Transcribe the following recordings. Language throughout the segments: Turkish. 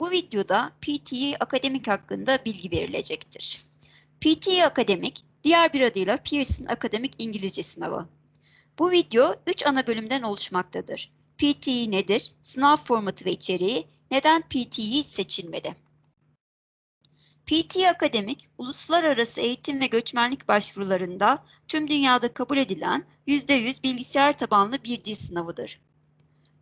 Bu videoda PTE Akademik hakkında bilgi verilecektir. PTE Akademik, diğer bir adıyla Pearson Akademik İngilizce Sınavı. Bu video 3 ana bölümden oluşmaktadır. PTE nedir? Sınav formatı ve içeriği, neden PTE seçilmeli? PTE Akademik, uluslararası eğitim ve göçmenlik başvurularında tüm dünyada kabul edilen %100 bilgisayar tabanlı bir dil sınavıdır.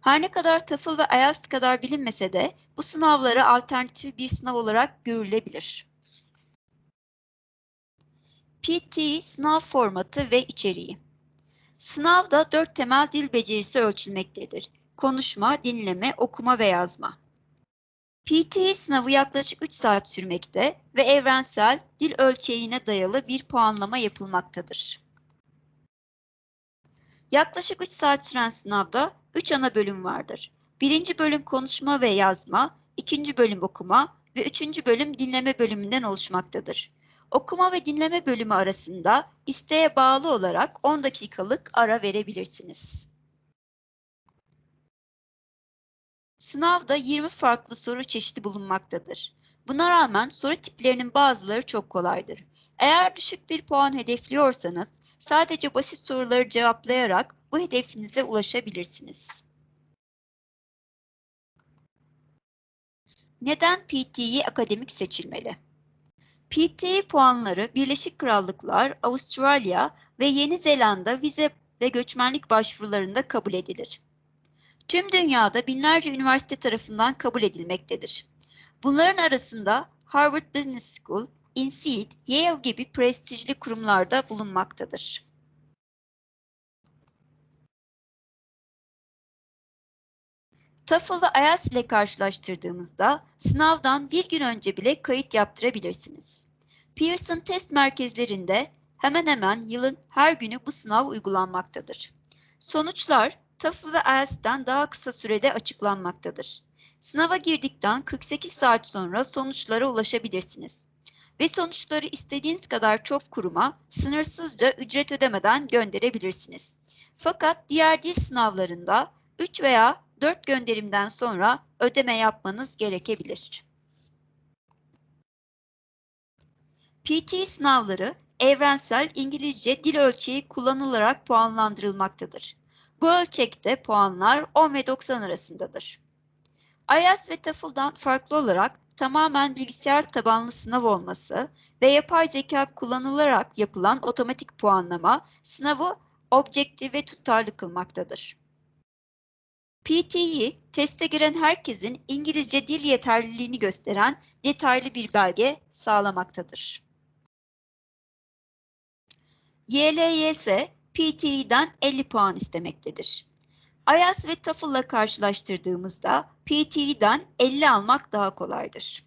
Her ne kadar TOEFL ve IELTS kadar bilinmese de bu sınavlara alternatif bir sınav olarak görülebilir. PTE sınav formatı ve içeriği. Sınavda dört temel dil becerisi ölçülmektedir. Konuşma, dinleme, okuma ve yazma. PTE sınavı yaklaşık 3 saat sürmekte ve evrensel dil ölçeğine dayalı bir puanlama yapılmaktadır. Yaklaşık 3 saat süren sınavda 3 ana bölüm vardır. Birinci bölüm konuşma ve yazma, ikinci bölüm okuma ve üçüncü bölüm dinleme bölümünden oluşmaktadır. Okuma ve dinleme bölümü arasında isteğe bağlı olarak 10 dakikalık ara verebilirsiniz. Sınavda 20 farklı soru çeşidi bulunmaktadır. Buna rağmen soru tiplerinin bazıları çok kolaydır. Eğer düşük bir puan hedefliyorsanız sadece basit soruları cevaplayarak bu hedefinize ulaşabilirsiniz. Neden PTE akademik seçilmeli? PTE puanları Birleşik Krallıklar, Avustralya ve Yeni Zelanda vize ve göçmenlik başvurularında kabul edilir. Tüm dünyada binlerce üniversite tarafından kabul edilmektedir. Bunların arasında Harvard Business School, INSEAD, Yale gibi prestijli kurumlarda bulunmaktadır. TOEFL ve IELTS ile karşılaştırdığımızda sınavdan bir gün önce bile kayıt yaptırabilirsiniz. Pearson test merkezlerinde hemen hemen yılın her günü bu sınav uygulanmaktadır. Sonuçlar TOEFL ve IELTS'ten daha kısa sürede açıklanmaktadır. Sınava girdikten 48 saat sonra sonuçlara ulaşabilirsiniz. Ve sonuçları istediğiniz kadar çok kuruma sınırsızca ücret ödemeden gönderebilirsiniz. Fakat diğer dil sınavlarında 3 veya 4 gönderimden sonra ödeme yapmanız gerekebilir. PT sınavları evrensel İngilizce dil ölçeği kullanılarak puanlandırılmaktadır. Bu ölçekte puanlar 10 ve 90 arasındadır. IELTS ve TOEFL'dan farklı olarak tamamen bilgisayar tabanlı sınav olması ve yapay zeka kullanılarak yapılan otomatik puanlama sınavı objektif ve tutarlı kılmaktadır. PTE, teste giren herkesin İngilizce dil yeterliliğini gösteren detaylı bir belge sağlamaktadır. YLYS, PTE'den 50 puan istemektedir. IELTS ve TOEFL'la karşılaştırdığımızda PTE'den 50 almak daha kolaydır.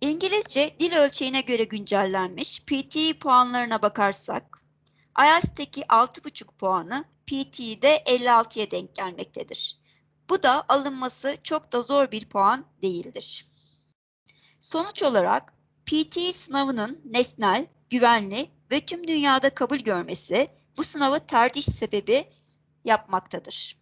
İngilizce dil ölçeğine göre güncellenmiş PTE puanlarına bakarsak, IELTS'teki 6,5 puanı PTE'de 56'ya denk gelmektedir. Bu da alınması çok da zor bir puan değildir. Sonuç olarak PTE sınavının nesnel, güvenli ve tüm dünyada kabul görmesi bu sınavı tercih sebebi yapmaktadır.